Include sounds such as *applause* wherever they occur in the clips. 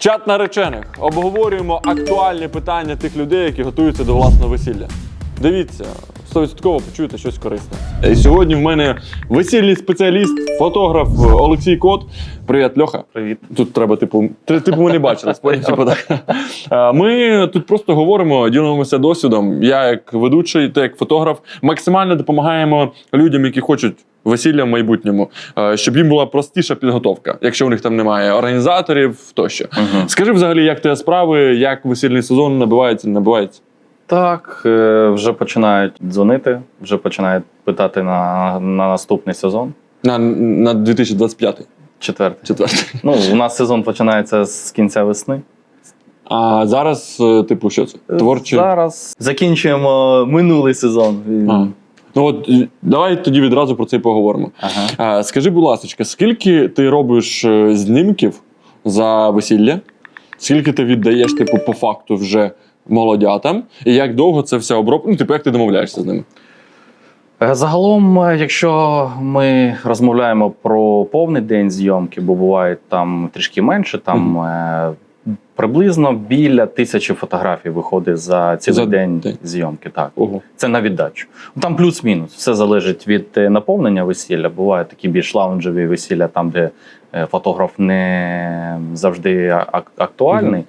Чат наречених. Обговорюємо актуальні питання тих людей, які готуються до власного весілля. Дивіться, 100% почуєте щось корисне. І сьогодні в мене весільний спеціаліст, фотограф Олексій Кот. Привіт, Льоха. Привіт. Тут треба, типу, ти- типу, ми не бачили, *laughs* спорі, типу, так. Е, Ми тут просто говоримо, ділимося досвідом. Я як ведучий, ти як фотограф, максимально допомагаємо людям, які хочуть. Весілля в майбутньому, е, щоб їм була простіша підготовка, якщо у них там немає організаторів тощо. Угу. Скажи взагалі, як тебе справи, як весільний сезон набивається, не набивається? Так, е, вже починають дзвонити, вже починають питати на, на наступний сезон. На, на 2025 Четвертий. четвертий. Ну, у нас сезон починається з кінця весни. А зараз, е, типу, що це? Творчі. Зараз закінчуємо минулий сезон. А. Ну от давай тоді відразу про це і поговоримо. Ага. А, скажи, будь ласка, скільки ти робиш е, знімків за весілля? Скільки ти віддаєш, типу, по факту вже молодятам? І як довго це все обробка? Ну, типу, як ти домовляєшся з ними? Е, Загалом, е, якщо ми розмовляємо про повний день зйомки, бо буває там трішки менше, там приблизно біля тисячі фотографій виходить за цілий За день, день. зйомки. Так. Ого. Це на віддачу. Ну, Там плюс-мінус. Все залежить від е, наповнення весілля. Бувають такі більш лаунжеві весілля, там, де е, фотограф не завжди ак- актуальний.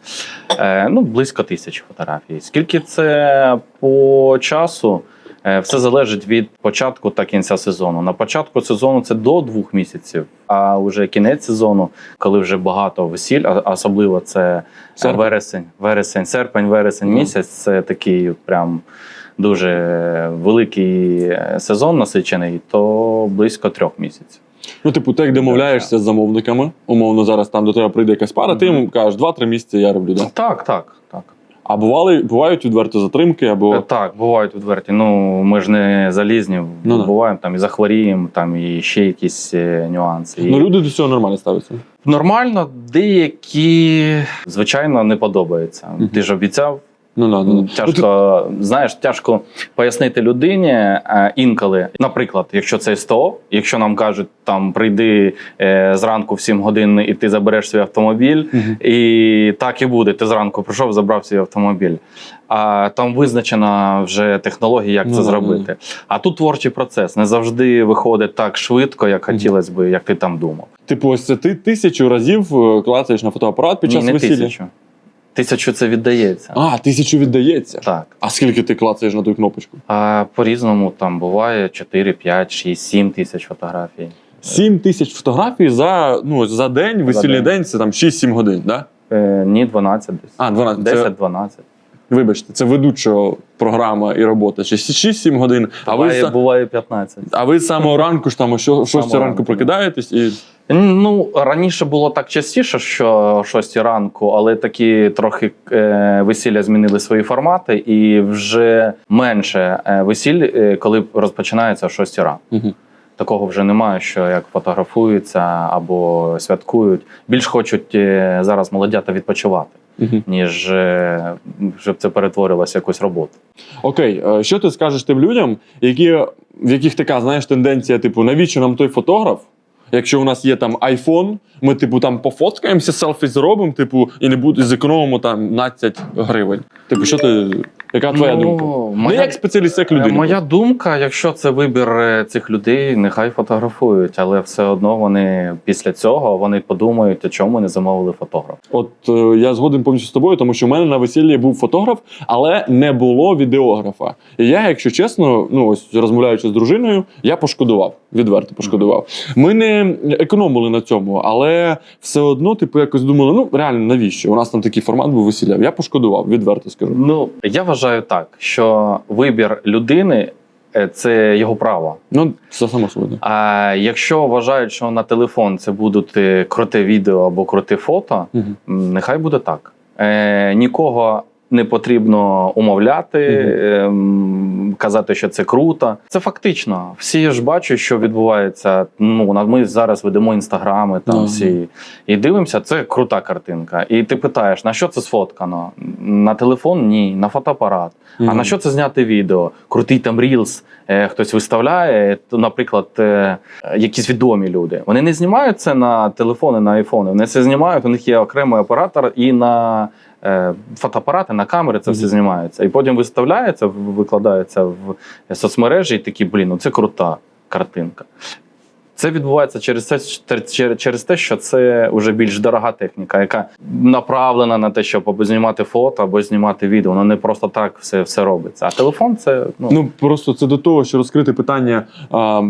Е, Ну, близько тисячі фотографій. Скільки це по часу? Е, Все залежить від початку та кінця сезону. На початку сезону це до двох місяців, а вже кінець сезону, коли вже багато весіль, а особливо це Серпень. вересень, вересень, серпень, вересень Мгм. місяць. Це такий прям дуже великий е, сезон насичений, то близько трьох місяців. Ну, типу, ти як домовляєшся з замовниками, умовно, зараз там до тебе прийде якась пара, ти Мгм. їм кажеш, два-три місяці я роблю. Да? Так, так, так. А бували, бувають відверто затримки, або. Е, Так, бувають відверті. Ну ми ж не залізні, Ну, да. буваємо там і захворіємо, там і ще якісь е, нюанси. І Ну, люди до цього нормально ставляться. Нормально, деякі, звичайно, не подобається. Угу. Ти ж обіцяв. Ну, ну. Ну, ти- Тяжко, знаєш, тяжко пояснити людині е, інколи. Наприклад, якщо це СТО, якщо нам кажуть, там прийди е, зранку в 7 годин і ти забереш свій автомобіль, Мгм. і так і буде. Ти зранку прийшов, забрав свій автомобіль. А там визначена вже технологія, як Ну, це зробити. А тут творчий процес не завжди виходить так швидко, як хотілося би, як ти там думав. Типу, ось це ти тисячу разів е, клацаєш на фотоапарат під час Ні, не весілля. тисячу. Тисячу це віддається. А, тисячу віддається. Так. А скільки ти клацаєш на ту кнопочку? А по-різному там буває 4, 5, 6, 7 тисяч фотографій. Сім тисяч фотографій за, ну, за день, весільний день. день, це там 6-7 годин, да? Е, ні, 12 десь. А, 12. Це, 10-12. Вибачте, це ведучого програма і робота. Чи 6-7 годин. А ви, Буває, за- буває 15. а ви з самого ранку ж там о 6 Самого ранку ранку, прокидаєтесь і. Ну, раніше було так частіше, що о 6 ранку, але такі трохи е, весілля змінили свої формати, і вже менше е, весіль, е, коли розпочинається о 6 ранку. Угу. Такого вже немає, що як фотографуються або святкують. Більш хочуть е, зараз молодята відпочивати, Угу. ніж е, щоб це перетворилося в якусь роботу. Окей, е, що ти скажеш тим людям, які, в яких така знаєш тенденція, типу, навіщо нам той фотограф? Якщо у нас є там айфон, ми типу там пофоткаємося, селфі зробимо, типу, і не буде зекономимо там 15 гривень. Типу, що ти. Яка твоя Ну, думка? моя- Не як спеціаліст, як людина. Моя думка, якщо це вибір е, цих людей, нехай фотографують, але все одно вони після цього вони подумають, а чому не замовили фотограф. От е, я згоден повністю з тобою, тому що в мене на весіллі був фотограф, але не було відеографа. І я, якщо чесно, ну ось розмовляючи з дружиною, я пошкодував, відверто пошкодував. Ми не економили на цьому, але все одно, типу, якось думали, ну реально навіщо? У нас там такий формат був весілля. Я пошкодував, відверто скажу. Ну я вважаю так, що вибір людини е, це його право. Ну, це само собою. А якщо вважають, що на телефон це будуть е, круте відео або круте фото, угу. нехай буде так. Е, нікого не потрібно умовляти, ем, казати, що це круто. Це фактично. Всі ж бачать, що відбувається. Ну, на- ми зараз ведемо інстаграми, там Ага. всі і дивимося, це крута картинка. І ти питаєш, на що це сфоткано? На телефон ні, на фотоапарат. А на що це зняти відео? Крутий там рілс, е, хтось виставляє, наприклад, е, якісь відомі люди. Вони не знімають це на телефони, на айфони. Вони це знімають. У них є окремий оператор і на фотоапарати, на камери це все знімається. І потім виставляється, викладається в соцмережі, і такі, блін, ну це крута картинка. Це відбувається через те, через- через те, що це вже більш дорога техніка, яка направлена на те, щоб або знімати фото, або знімати відео. Воно не просто так все, все робиться. А телефон це ну, Ну просто це до того, що розкрити питання. А,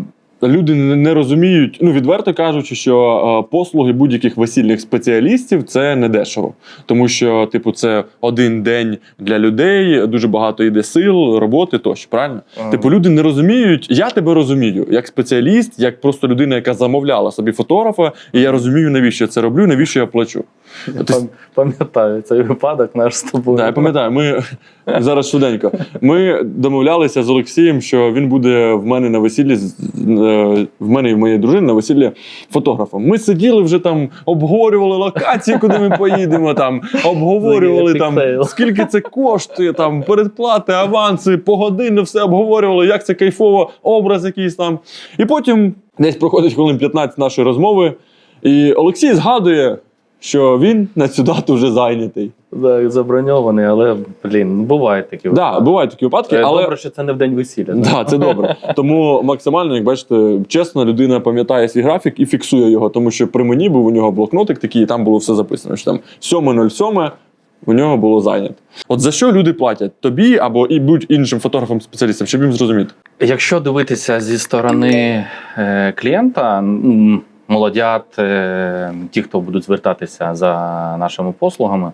люди не, розуміють, ну відверто кажучи, що а, послуги будь-яких весільних спеціалістів це не дешево, тому що, типу, це один день для людей, дуже багато йде сил, роботи тощо. Правильно? е, Типу, люди не розуміють. Я тебе розумію, як спеціаліст, як просто людина, яка замовляла собі фотографа, і я розумію, навіщо я це роблю, навіщо я плачу. я ти- пам'ятаю цей випадок наш з тобою. Да, я пам'ятаю, ми зараз швиденько. Ми домовлялися з Олексієм, що він буде в мене на весіллі е, в мене і в моєї дружини на весіллі фотографом. Ми сиділи вже там, обговорювали локації, куди ми поїдемо. Там обговорювали там скільки це коштує, там передплати, аванси, погодинно все обговорювали, як це кайфово, образ якийсь там. І потім десь проходить хвилин 15 нашої розмови, і Олексій згадує. Що він на цю дату вже зайнятий. Так, заброньований, але блін, бувають такі Да, випадки. бувають такі випадки, Е, але Добре, що це не в день весілля. да, це добре. *laughs* Тому максимально, як бачите, чесно, людина пам'ятає свій графік і фіксує його. Тому що при мені був у нього блокнотик такий, і там було все записано. Що там 7.07 у нього було зайнято. От за що люди платять тобі або і будь-іншим фотографам-спеціалістам, щоб їм зрозуміти? Якщо дивитися зі сторони е, клієнта, м, молодят, е, ті, хто будуть звертатися за нашими послугами,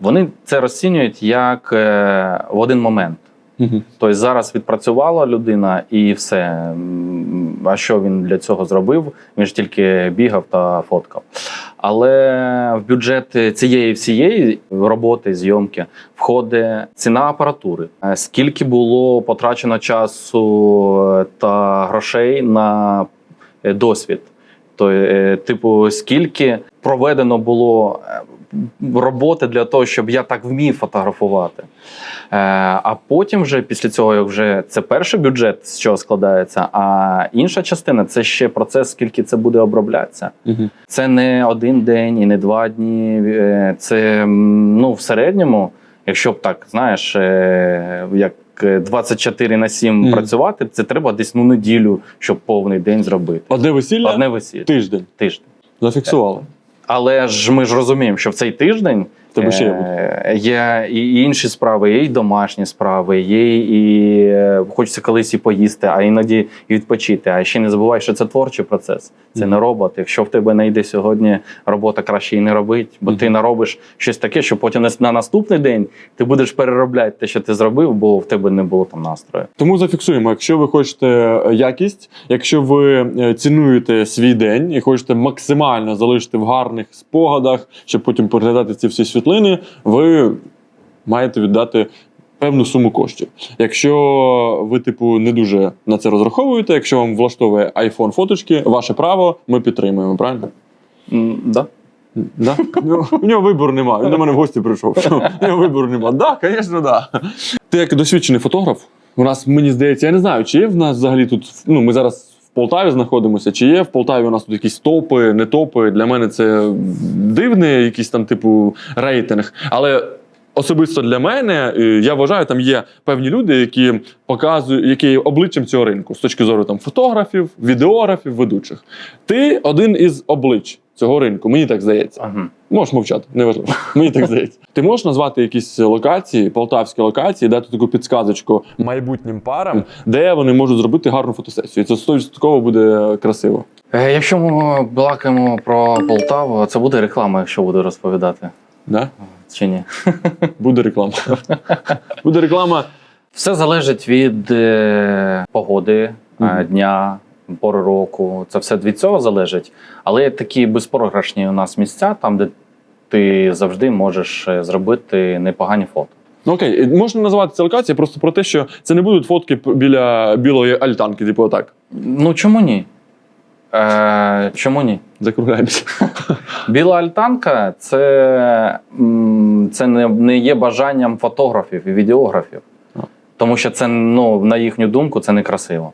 вони це розцінюють як е, в один момент. Тобто зараз відпрацювала людина і все. А що він для цього зробив? Він ж тільки бігав та фоткав. Але в бюджет цієї всієї роботи, зйомки входить ціна апаратури. Е, Скільки було потрачено часу та грошей на досвід? То, е, типу, скільки проведено було е, роботи для того, щоб я так вмів фотографувати. Е, А потім, вже після цього, як вже це перший бюджет, з чого складається, а інша частина це ще процес, скільки це буде оброблятися. Це не один день і не два дні. Е, Це ну, в середньому, якщо б так, знаєш, е, як е, 24 на 7 mm. працювати, це треба десь ну, неділю, щоб повний день зробити. Одне весілля Одне весілля. тиждень. Тиждень. Зафіксували. Але ж ми ж розуміємо, що в цей тиждень Тебе ще є е, є і інші справи, є і домашні справи, є і е, хочеться колись і поїсти, а іноді і відпочити. А ще не забувай, що це творчий процес, це не робот. Якщо в тебе не йде сьогодні робота, краще і не робить, бо ти наробиш щось таке, що потім на- на наступний день ти будеш переробляти те, що ти зробив, бо в тебе не було там настрою. Тому зафіксуємо, якщо ви хочете е, якість, якщо ви цінуєте свій день і хочете максимально залишити в гарних спогадах, щоб потім переглядати ці всі світлини, ви маєте віддати. Певну суму коштів. Якщо ви, типу, не дуже на це розраховуєте, якщо вам влаштовує iPhone фоточки, ваше право, ми підтримуємо, правильно? М, Да? Да? У нього- вибору немає. Він до мене в гості прийшов. *laughs* У нього вибору немає. Так, да, звісно, да. Ти як досвідчений фотограф, у нас, мені здається, я не знаю, чи є в нас взагалі тут. Ну, ми зараз Полтаві знаходимося, чи є в Полтаві у нас тут якісь топи, не топи. Для мене це дивний якийсь там, типу, рейтинг. Але. Особисто для мене е, я вважаю, там є певні люди, які показують, які є обличчям цього ринку з точки зору там фотографів, відеографів, ведучих. Ти один із облич цього ринку, мені так здається. Ага. Можеш мовчати, неважливо. Мені так здається. Ти можеш назвати якісь локації, полтавські локації, дати таку підсказочку майбутнім парам, де вони можуть зробити гарну фотосесію. Це 100% буде красиво. Е, Якщо ми балакаємо про Полтаву, це буде реклама, якщо буду розповідати. Да? Чи ні? Буде реклама. Буде реклама. Все залежить від е, погоди, е, дня, пори року. Це все від цього залежить. Але є такі безпрограшні у нас місця, там, де ти завжди можеш е, зробити непогані фото. Ну окей, можна назвати це локація просто про те, що це не будуть фотки біля білої альтанки, типу отак. Ну чому ні? Е, чому ні? Закругляємося. *laughs* Біла альтанка це, це не, не є бажанням фотографів і відеографів. Тому що це, ну, на їхню думку, це некрасиво.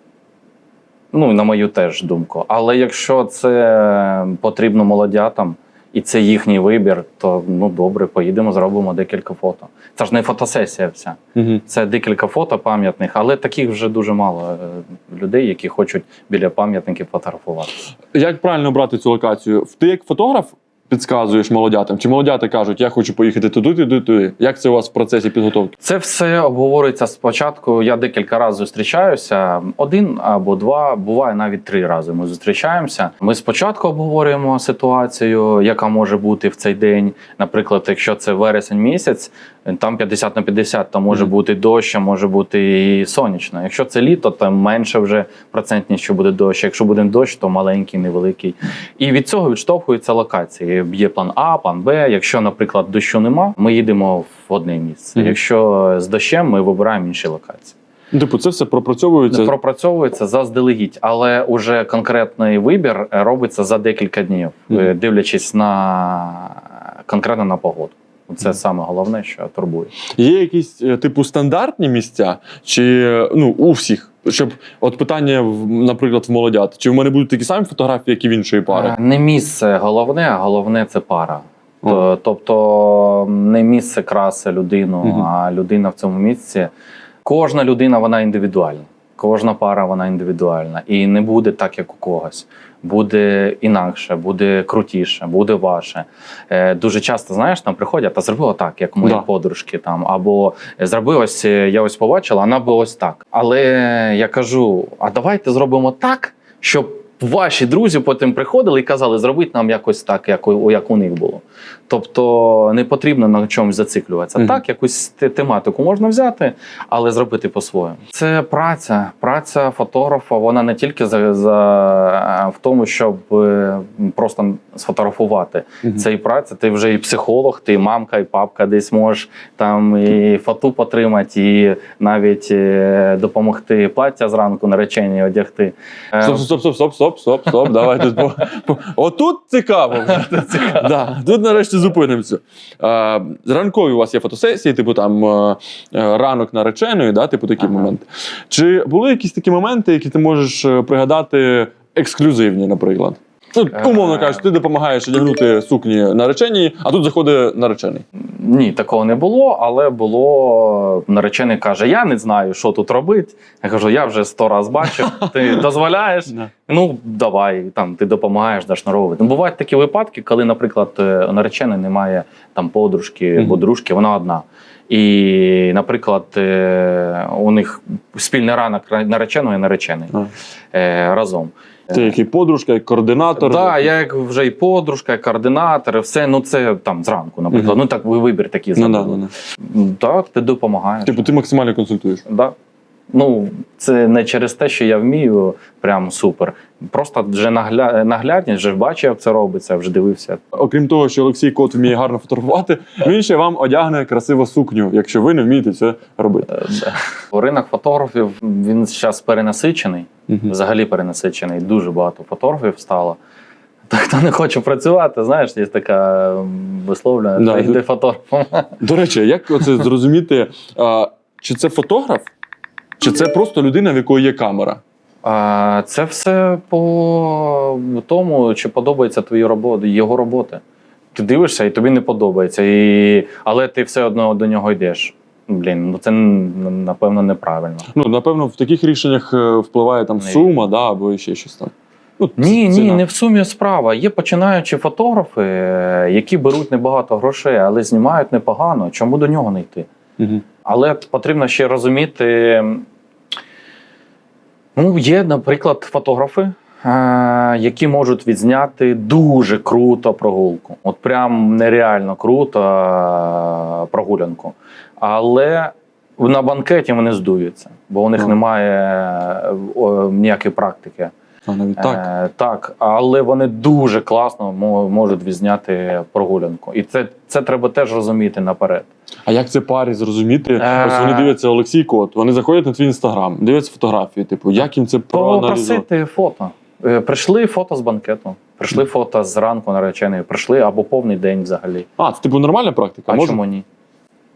Ну, на мою теж думку. Але якщо це потрібно молодятам і це їхній вибір, то ну добре, поїдемо, зробимо декілька фото. Це ж не фотосесія вся. Угу. Це декілька фото пам'ятних, але таких вже дуже мало е, людей, які хочуть біля пам'ятників фотографувати. Як правильно обрати цю локацію? Ти як фотограф підказуєш молодятам? Чи молодята кажуть, я хочу поїхати туди, туди, туди? Як це у вас в процесі підготовки? Це все обговорюється спочатку. Я декілька разів зустрічаюся. Один або два, буває навіть три рази. Ми зустрічаємося. Ми спочатку обговорюємо ситуацію, яка може бути в цей день. Наприклад, якщо це вересень місяць, там 50 на 50, там може Мгм. бути дощ, а може бути і сонячно. Якщо це літо, то менше вже процентність, що буде дощ. Якщо буде дощ, то маленький, невеликий. І від цього відштовхуються локації. Є план А, план Б. Якщо, наприклад, дощу нема, ми їдемо в одне місце. Мгм. Якщо з дощем, ми вибираємо інші локації. Типу, це все пропрацьовується. Пропрацьовується заздалегідь, але уже конкретний вибір е, робиться за декілька днів, Мгм. е, дивлячись на конкретно на погоду. Це саме головне, що турбує. Є якісь е, типу стандартні місця, чи ну у всіх? Щоб от питання, наприклад, в молодят, чи в мене будуть такі самі фотографії, як і в іншої пари? Е, Не місце головне, а головне це пара. О. Тобто не місце краси людину, Мгм. а людина в цьому місці. Кожна людина вона індивідуальна. Кожна пара вона індивідуальна. І не буде так, як у когось. Буде інакше, буде крутіше, буде ваше. Е, дуже часто, знаєш, там приходять, а зробила так, як мої Да. подружки там. Або зроби ось, е, я ось побачила, вона би ось так. Але я кажу: а давайте зробимо так, щоб ваші друзі потім приходили і казали, зробіть нам якось так, як у, як у них було. Тобто не потрібно на чомусь зациклюватися. Мгм. Так, якусь тематику можна взяти, але зробити по-своєму. Це праця. Праця фотографа, вона не тільки за, за в тому, щоб е, просто сфотографувати. Мгм. Це і праця, ти вже і психолог, ти і мамка, і папка десь можеш там і фату потримати, і навіть е, допомогти плаття зранку нареченій одягти. Е, Стоп, стоп, стоп, стоп, стоп, стоп, стоп. Давай тут. по- по- Отут цікаво. Да, тут нарешті зупинимося. Е, ранкові у вас є фотосесії, типу там е, е, ранок нареченої, да, типу такі Ага. моменти. Чи були якісь такі моменти, які ти можеш е, пригадати ексклюзивні, наприклад? Ну, умовно Е. кажучи, ти допомагаєш одягнути сукні нареченій, а тут заходить наречений. Ні, такого не було, але було наречений каже: Я не знаю, що тут робити. Я кажу, я вже сто раз бачив. *laughs* Ти дозволяєш? Ну, давай, там ти допомагаєш, даш наровити. Ну, бувають такі випадки, коли, наприклад, е, у нареченої немає там подружки дружки, вона одна. І, наприклад, е, у них спільний ранок нареченої і наречений А. разом. Це який подружка, як координатор. Так, да, я як вже і подружка, і координатор, і все. Ну це там зранку, наприклад. Ну так ви вибір такий Ну, да, ну, да. Так, ти допомагаєш. Типу, ти максимально консультуєш. Да. Ну, це не через те, що я вмію, прям супер. Просто вже нагля... наглядність, вже бачив, як це робиться, вже дивився. Окрім того, що Олексій Кот вміє гарно фотографувати, він ще вам одягне красиву сукню, якщо ви не вмієте це робити. Е. Ринок фотографів він зараз перенасичений. Взагалі перенасичений. Дуже багато фотографів стало. Та хто не хоче працювати, знаєш, є така висловлена, Да, да, йди фотографом. До речі, як оце зрозуміти, а, чи це фотограф, чи це просто людина, в якої є камера? А, Це все по тому, чи подобається твої роботи, його роботи. Ти дивишся, і тобі не подобається, і... але ти все одно до нього йдеш. Блін, ну це напевно неправильно. Ну, напевно, в таких рішеннях е, впливає там сума, да, або ще щось там. Ну, Ні, ні, не в сумі справа. Є починаючі фотографи, е, які беруть небагато грошей, але знімають непогано. Чому до нього не йти? Мгм. Але потрібно ще розуміти. Ну, є, наприклад, фотографи, які можуть відзняти дуже круто прогулку. От прям нереально круто прогулянку. Але на банкеті вони здуються, бо у них немає е, ніякої практики. А, навіть так. Е, так, але вони дуже класно можуть відзняти прогулянку. І це, це треба теж розуміти наперед. А як це парі зрозуміти? Е. Ось вони дивляться Олексій Кот, вони заходять на твій інстаграм, дивляться фотографії. Типу, як їм це проаналізувати? Попросити фото. Е, Прийшли фото з банкету, прийшли фото зранку нареченої, прийшли або повний день взагалі. А, це типу нормальна практика? А Може? чому ні?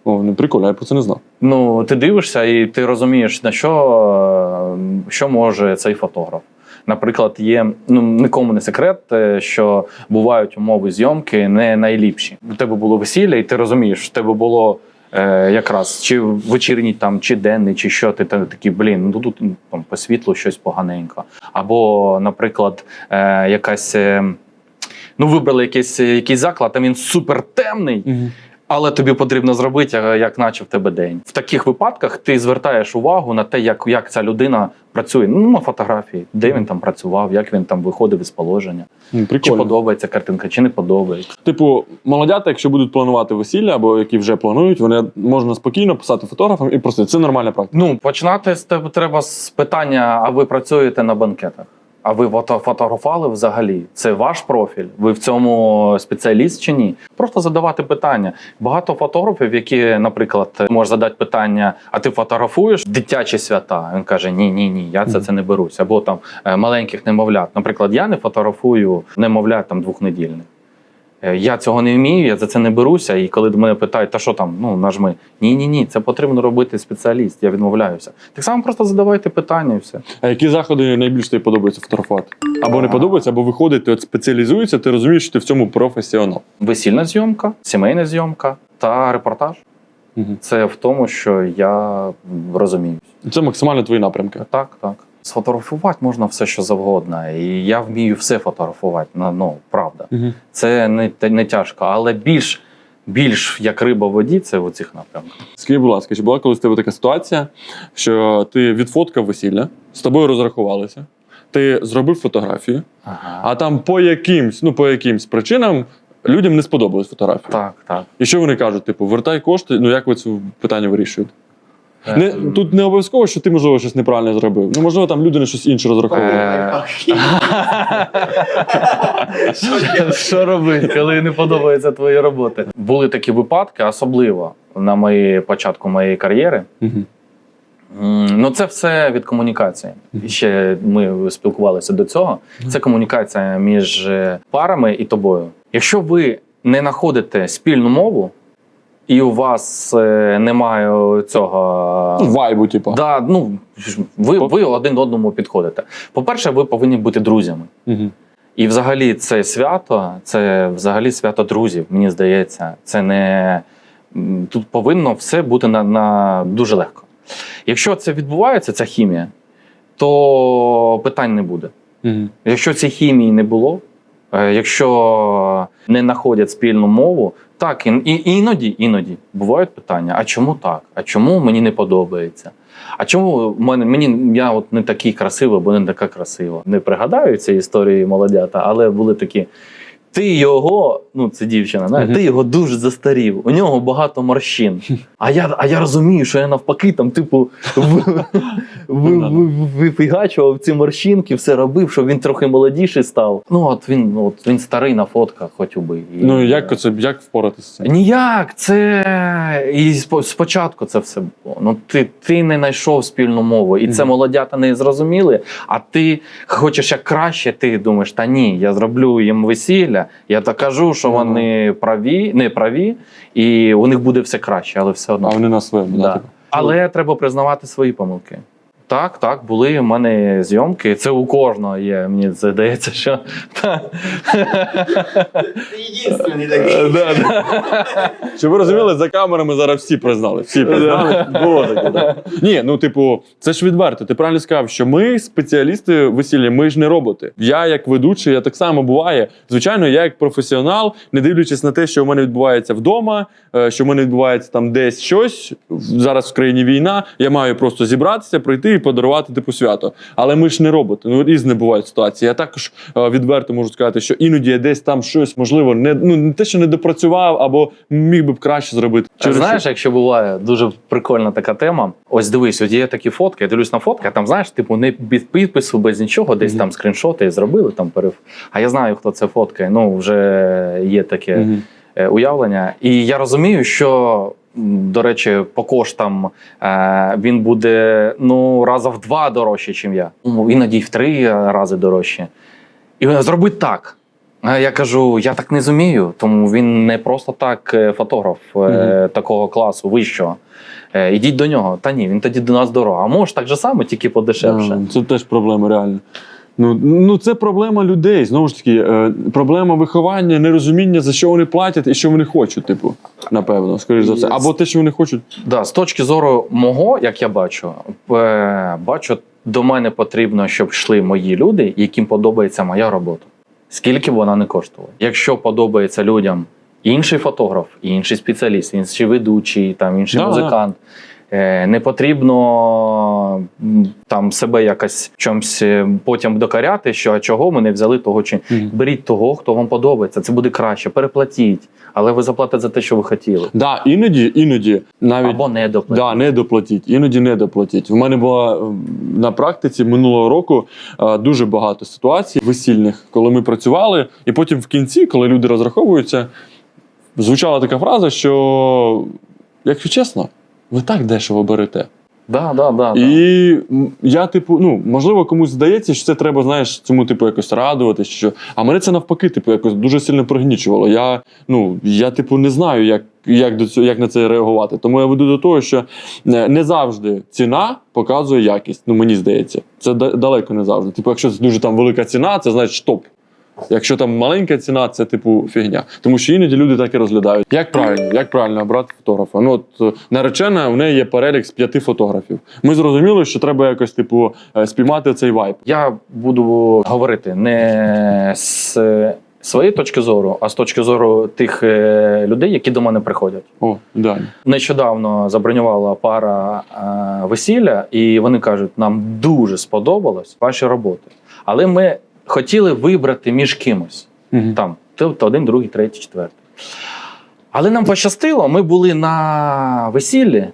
О, ну прикольно, я про це не знав. Ну, ти дивишся і ти розумієш, на що, що може цей фотограф. Наприклад, є ну нікому не секрет, е, що бувають умови зйомки не найліпші. У тебе було весілля, і ти розумієш, в тебе було е, якраз чи вечірній там, чи денний, чи що. Ти там такий, блін, ну тут там по світлу щось поганенько. Або, наприклад, е, якась. Е, ну, вибрали якийсь, якийсь заклад, а він супер темний. Але тобі потрібно зробити, е, як наче в тебе день. В таких випадках ти звертаєш увагу на те, як, як ця людина працює. Ну, на фотографії, де він там працював, як він там виходив із положення. Ну, Чи подобається картинка, чи не подобається. Типу, молодята, якщо будуть планувати весілля або які вже планують, вони можна спокійно писати фотографам і просити. Це нормальна практика. Ну, починати з тебе треба з питання: а ви працюєте на банкетах? А ви фото- фотографували взагалі? Це ваш профіль? Ви в цьому спеціаліст чи ні? Просто задавати питання. Багато фотографів, які, наприклад, можуть задати питання: а ти фотографуєш дитячі свята? Він каже: Ні, ні, ні, я це, це не берусь. Або там е, маленьких немовлят. Наприклад, я не фотографую немовлят там двохнедільних. Е, Я цього не вмію, я за це не беруся. І коли до мене питають, та що там, ну нажми. Ні, ні, ні, це потрібно робити спеціаліст. Я відмовляюся. Так само просто задавайте питання і все. А які заходи найбільше тобі подобається фотографувати? Або не подобається, або виходить, ти от спеціалізуєшся, ти розумієш, що ти в цьому професіонал. Весільна зйомка, сімейна зйомка та репортаж. Мгм. Це в тому, що я розумію. Це максимально твої напрямки. Так, так. Сфотографувати можна все, що завгодно. І я вмію все фотографувати. Ну, ну правда. Це не, не тяжко, але більш, більш як риба в воді, це в цих напрямках. Скажи, будь ласка, чи була колись в тебе така ситуація, що ти відфоткав весілля, з тобою розрахувалися, ти зробив фотографію, Ага. а там по якимсь, ну по якимсь причинам людям не сподобалась фотографія. Так, так. І що вони кажуть? Типу, вертай кошти. Ну як ви це питання вирішуєте? Не, Е, тут не обов'язково, що ти, можливо, щось неправильно зробив. Ну, можливо, там люди на щось інше розраховували. Е, Що робити, коли не подобаються твої роботи? Були такі випадки, особливо на моїй початку моєї кар'єри. Ну, це все від комунікації. І Ще ми спілкувалися до цього. Це комунікація між е, парами і тобою. Якщо ви не знаходите спільну мову, і у вас е, немає цього Ну, Вайбу, типу. Да, ну, ви, ви один одному підходите. По-перше, ви повинні бути друзями. Мгм. І взагалі це свято, це взагалі свято друзів, мені здається. Це не тут повинно все бути на, на дуже легко. Якщо це відбувається, ця хімія, то питань не буде. Мгм. Якщо цієї хімії не було, якщо не знаходять спільну мову, так і, і іноді, іноді бувають питання: а чому так? А чому мені не подобається? А чому в мене мені я от не такий красивий, або не така красива? Не пригадаю ці історії молодята, але були такі. Ти його, ну це дівчина, знаєш, Мгм. ти його дуже застарів. У нього багато морщин. *laughs* А я, а я розумію, що я навпаки, там, типу, вифігачував ці морщинки, все робив, щоб він трохи молодіший став. Ну, от він, ну, от він старий на фотках, хоч би. І- Ну як це як впоратися з цим? Ніяк, це і спо- спочатку це все було. Ну ти, ти не знайшов спільну мову, і це молодята не зрозуміли. А ти хочеш як краще, ти думаєш, та ні, я зроблю їм весілля, я докажу, що Мгм. вони праві, не праві, і у них буде все краще, але все одно. А вони на своєму, да. Да. типу. Але треба признавати свої помилки. Так, так, були в мене зйомки. Це у кожного є. Мені здається, що та. Ты единственный такой. Да, да. Щоб ви розуміли, за камерами зараз всі признали. Всі признали. Було таке. Ні, ну типу, це ж відверто. Ти правильно сказав, що ми спеціалісти весілля, ми ж не роботи. Я як ведучий, я так само буває. Звичайно, я як професіонал, не дивлячись на те, що у мене відбувається вдома, е, що в мене відбувається там десь щось. Зараз в країні війна. Я маю просто зібратися, прийти, подарувати типу свято. Але ми ж не роботи. Ну різні бувають ситуації. Я також е, відверто можу сказати, що іноді я десь там щось можливо не ну не те, що не допрацював, або міг би б краще зробити. Через Знаєш, що- якщо буває дуже прикольна така тема. Ось дивись, от є такі фотки, я дивлюсь на фотки, а там знаєш, типу, не без підпису, без нічого, десь Мгм. там скріншоти зробили там перев. А я знаю, хто це фоткає. Ну вже є таке Мгм. е, уявлення. І я розумію, що. До речі, по коштам е, він буде ну раза в два дорожче, ніж я. Ну, іноді в три рази дорожче. І він зробить так. Я кажу, я так не зумію, тому він не просто так е, фотограф е, Мгм. такого класу вищого. Е, Ідіть до нього. Та ні, він тоді до нас дорого. А може так же само, тільки подешевше. А, Це теж проблема реально. Ну, ну це проблема людей. Знову ж таки, е, проблема виховання, нерозуміння, за що вони платять і що вони хочуть, типу, напевно, скоріш за все. Або те, що вони хочуть. Да, з точки зору мого, як я бачу, е, бачу, до мене потрібно, щоб йшли мої люди, яким подобається моя робота. Скільки б вона не коштувала. Якщо подобається людям інший фотограф, інший спеціаліст, інший ведучий, там інший Да, музикант. е, Не потрібно там себе якось чомусь е, потім докаряти, що а чого ми не взяли того чи беріть того, хто вам подобається. Це буде краще. Переплатіть, але ви заплатите за те, що ви хотіли. Да, іноді, іноді навіть Або не доплатіть. Да, не доплатіть, іноді не доплатіть. У мене була на практиці минулого року е, дуже багато ситуацій весільних, коли ми працювали, і потім в кінці, коли люди розраховуються, звучала така фраза, що, якщо чесно, ви так дешево берете. Да, да, да. І я, типу, ну, можливо, комусь здається, що це треба, знаєш, цьому, типу, якось радувати. Що... А мене це навпаки, типу, якось дуже сильно пригнічувало. Я, ну, я, типу, не знаю, як, як, до цього, як на це реагувати. Тому я веду до того, що е, не завжди ціна показує якість. Ну, мені здається. Це далеко не завжди. Типу, якщо це дуже там велика ціна, це значить топ. Якщо там маленька ціна, це типу фігня. Тому що іноді люди так і розглядають. Як правильно, як правильно обрати фотографа? Ну от е, наречена, у неї є перелік з п'яти фотографів. Ми зрозуміли, що треба якось, типу, е, спіймати цей вайб. Я буду говорити не з своєї точки зору, а з точки зору тих е, людей, які до мене приходять. О, ідеально. Нещодавно забронювала пара е, весілля, і вони кажуть, нам дуже сподобалось ваші роботи. Але ми хотіли вибрати між кимось. Мгм. Там тобто один, другий, третій, четвертий. Але нам пощастило, ми були на весіллі,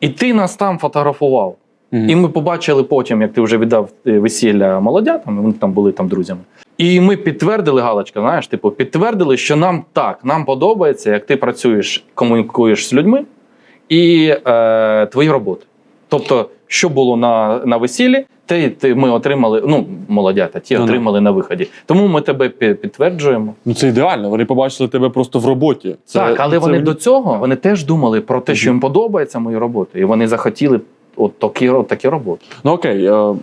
і ти нас там фотографував. Мгм. І ми побачили потім, як ти вже віддав е, весілля молодятам, вони там були там друзями. І ми підтвердили, Галочка, знаєш, типу, підтвердили, що нам так, нам подобається, як ти працюєш, комунікуєш з людьми і е, твої роботи. Тобто, що було на, на весіллі, те ти, ми отримали, ну, молодята, ті Ну-ну. отримали на виході. Тому ми тебе пі- підтверджуємо. Ну це ідеально. Вони побачили тебе просто в роботі. Це, так, але це вони мені- до цього вони теж думали про те, що їм подобається мою роботу, і вони захотіли от такі, от такі роботи. Ну окей, е,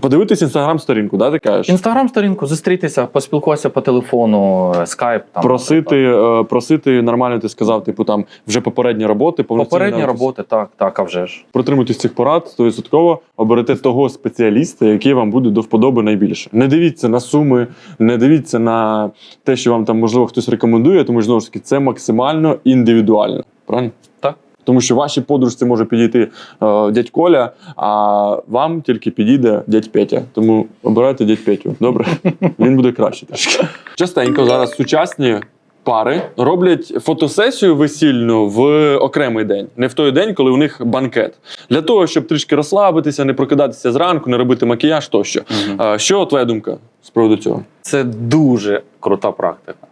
подивитись інстаграм-сторінку, да, ти кажеш? Інстаграм-сторінку, зустрітися, поспілкуватися по телефону, скайп. Там, просити, е, просити нормально, ти сказав, типу там вже попередні роботи, Попередні роботи, так, так, а вже ж. Притримуйтесь цих порад, 100% оберете того спеціаліста, який вам буде до вподоби найбільше. Не дивіться на суми, не дивіться на те, що вам там можливо хтось рекомендує, тому що знову ж таки це максимально індивідуально. Правильно? Так. Тому що вашій подружці може підійти е, дядь Коля, а вам тільки підійде дядь Петя. Тому обирайте дядь Петю. Добре? *laughs* Він буде краще трішки. Частенько зараз сучасні пари роблять фотосесію весільну в окремий день, не в той день, коли у них банкет. Для того, щоб трішки розслабитися, не прокидатися зранку, не робити макіяж тощо. Е, Що твоя думка з приводу цього? Це дуже крута практика.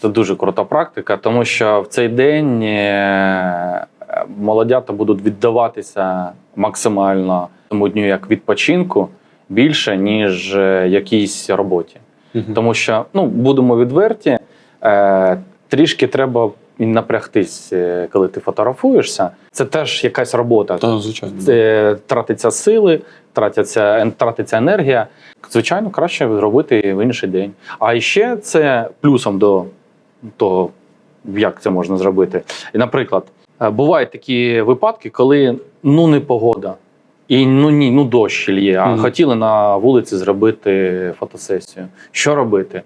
Це дуже крута практика, тому що в цей день е, молодята будуть віддаватися максимально тому дню як відпочинку більше, ніж е, якійсь роботі. Тому що, ну, будемо відверті, е, трішки треба і напрягтись, коли ти фотографуєшся. Це теж якась робота. Та звичайно. Це тратиться сили, тратиться, тратиться енергія. Звичайно, краще робити в інший день. А ще це плюсом до того, як це можна зробити. І, наприклад, е, бувають такі випадки, коли ну не погода. І ну ні, ну дощ лє, а Мгм. хотіли на вулиці зробити фотосесію. Що робити?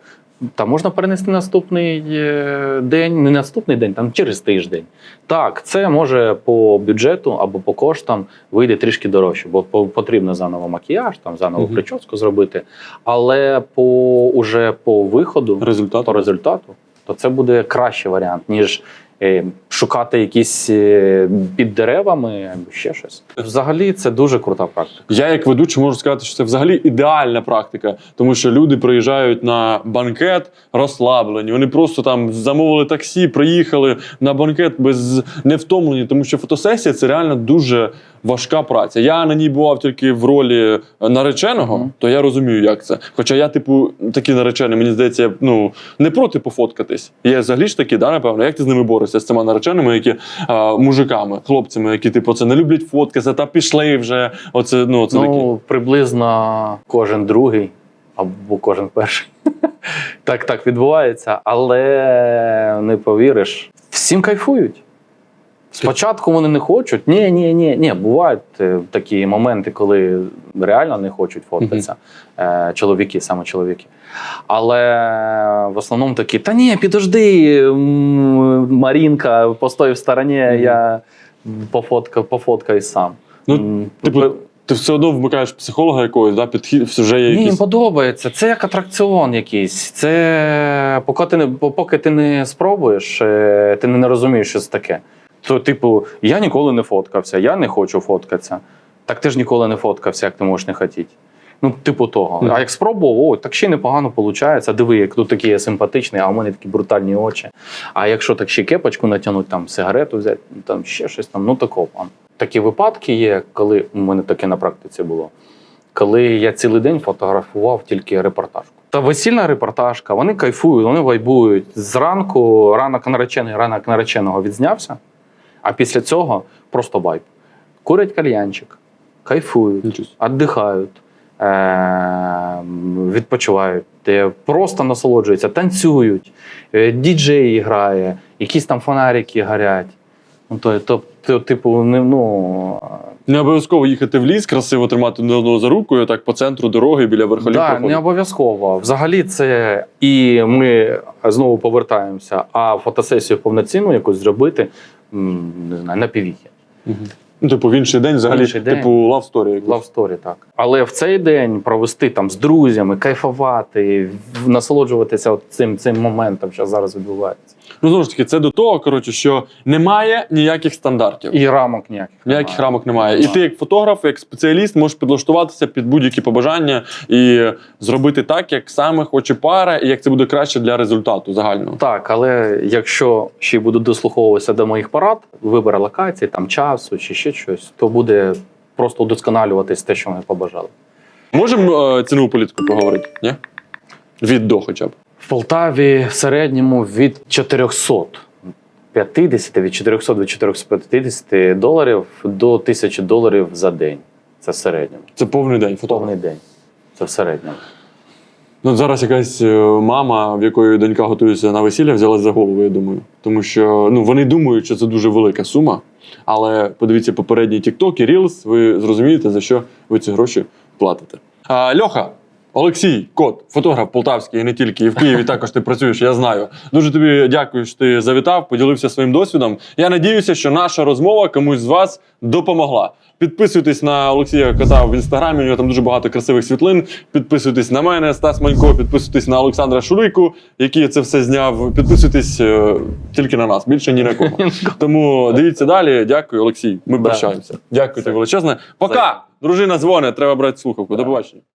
Та можна перенести наступний е, день, не наступний день, там через тиждень. Так, це може по бюджету або по коштам вийде трішки дорожче, бо потрібно заново макіяж, там заново Мгм. прическу зробити. Але по уже по виходу, Результат. по результату, то це буде кращий варіант, ніж е, шукати якісь е, під деревами або ще щось. Взагалі, це дуже крута практика. Я, як ведучий, можу сказати, що це взагалі ідеальна практика, тому що люди приїжджають на банкет розслаблені. Вони просто там замовили таксі, приїхали на банкет без не втомлені, тому що фотосесія це реально дуже важка праця. Я на ній бував тільки в ролі нареченого, Мгм. то я розумію, як це. Хоча я, типу, такий наречений, мені здається, ну не проти пофоткатись. Є взагалі ж такі, да, напевно. Як ти з ними борешся з цими нареченими, які а, мужиками, хлопцями, які типу це не люблять фоткатися, та пішли вже. Оце ну це такі. Ну, приблизно кожен другий або кожен перший. *laughs* так, так відбувається, але не повіриш, всім кайфують. Спочатку вони не хочуть. Ні, ні, ні, ні. Бувають е, такі моменти, коли реально не хочуть фоткатися. Е, чоловіки, саме чоловіки. Але в основному такі: та ні, підожди, Марінка, постой в стороні, я пофоткаю, пофоткаю сам. Ну, типу, Ти все одно вмикаєш психолога якогось, да, підхід вже є Ні, їм якісь. подобається. Це як атракціон якийсь. Це поки ти не, поки ти не спробуєш, е, ти не розумієш, що це таке. То, типу, я ніколи не фоткався, я не хочу фоткатися. Так ти ж ніколи не фоткався, як ти можеш не хотіти. Ну, типу того. Мгм. А як спробував, о, так ще непогано виходить. Диви, як тут такий я симпатичний, а у мене такі брутальні очі. А якщо так ще кепочку натягнути, там сигарету взяти, там ще щось там, ну такого. Такі випадки є, коли у мене таке на практиці було. Коли я цілий день фотографував тільки репортажку. Та весільна репортажка, вони кайфують, вони вайбують. Зранку ранок наречений, ранок нареченого відзнявся, а після цього просто вайб. Курять кальянчик, кайфують, віддихають, е- відпочивають, просто насолоджуються, танцюють, е, діджей грає, якісь там фонарики горять. Ну, то, то, то, типу, не, ну, Не обов'язково їхати в ліс, красиво тримати одного за руку, так по центру дороги біля верхолів Да, не обов'язково. Взагалі, це і ми знову повертаємося, а фотосесію повноцінну якусь зробити не знаю, на півіхі. Угу. Ну, типу, в інший день взагалі, інший день. типу, love story. якусь. Love story, так. Але в цей день провести там з друзями, кайфувати, насолоджуватися от цим, цим моментом, що зараз відбувається. Ну, знову ж таки, це до того, коротше, що немає ніяких стандартів. І рамок ніяких. Ніяких немає. рамок немає. І ти, як фотограф, як спеціаліст, можеш підлаштуватися під будь-які побажання і зробити так, як саме хоче пара, і як це буде краще для результату загального. Так, але якщо ще буду дослуховуватися до моїх порад, вибір локації, там часу чи ще щось, то буде просто удосконалюватись те, що ми побажали. Можемо е, цінову політику поговорити? Ні? Від до хоча б. В Полтаві в середньому від 450, від 400 до 450 доларів до 1000 доларів за день. Це в середньому. Це повний день фотограф. Повний день. Це в середньому. Ну, зараз якась е, мама, в якої донька готується на весілля, взялась за голову, я думаю. Тому що ну, вони думають, що це дуже велика сума. Але подивіться попередні TikTok і Reels, ви зрозумієте, за що ви ці гроші платите. А, Льоха, Олексій, кот, фотограф полтавський, і не тільки, і в Києві також ти працюєш, я знаю. Дуже тобі дякую, що ти завітав, поділився своїм досвідом. Я надіюся, що наша розмова комусь з вас допомогла. Підписуйтесь на Олексія Кота в інстаграмі. У нього там дуже багато красивих світлин. Підписуйтесь на мене, Стас Манько, підписуйтесь на Олександра Шурику, який це все зняв. Підписуйтесь е, тільки на нас, більше ні на кого. Тому дивіться далі. Дякую, Олексій. Ми прощаємося. Дякую тобі величезне. Пока! Дружина дзвонить, треба брати слухавку. До побачення.